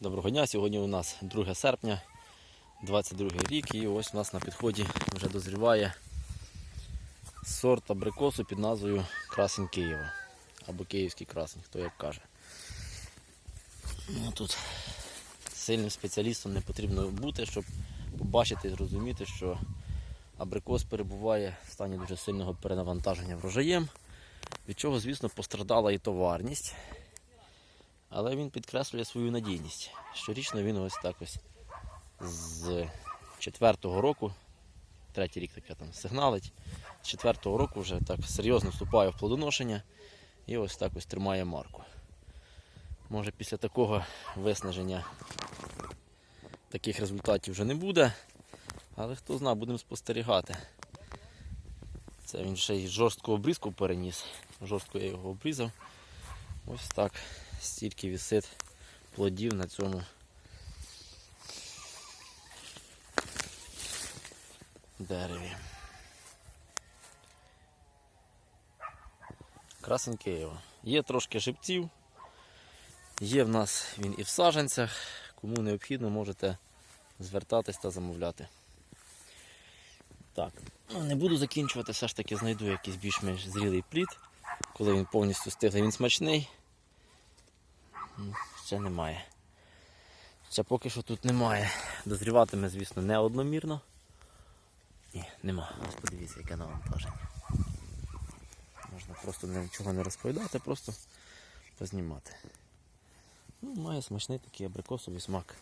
Доброго дня. Сьогодні у нас 2 серпня, 22 рік, і ось у нас на підході вже дозріває сорт абрикосу під назвою Красень Києва. Або Київський красень, хто як каже. Ну, тут сильним спеціалістом не потрібно бути, щоб побачити і зрозуміти, що абрикос перебуває в стані дуже сильного перенавантаження врожаєм, від чого, звісно, пострадала і товарність. Але він підкреслює свою надійність. Щорічно він ось так ось з четвертого року, третій рік таке там сигналить, з четвертого року вже так серйозно вступає в плодоношення і ось так ось тримає марку. Може після такого виснаження таких результатів вже не буде, але хто знає, будемо спостерігати. Це він ще й жорстку обрізку переніс. Жорстко я його обрізав. Ось так стільки висить плодів на цьому дереві. Красень Києва. Є трошки шипців, є в нас він і в саженцях. Кому необхідно, можете звертатись та замовляти. Так, не буду закінчувати, все ж таки знайду якийсь більш-менш зрілий плід. Коли він повністю стиглий, він смачний. М, Ще немає. Ще поки що тут немає. Дозріватиме, звісно, не одномірно. Ні, нема. Подивіться, яке навантаження. Можна просто нічого не розповідати, просто познімати. Ну, має смачний такий абрикосовий смак.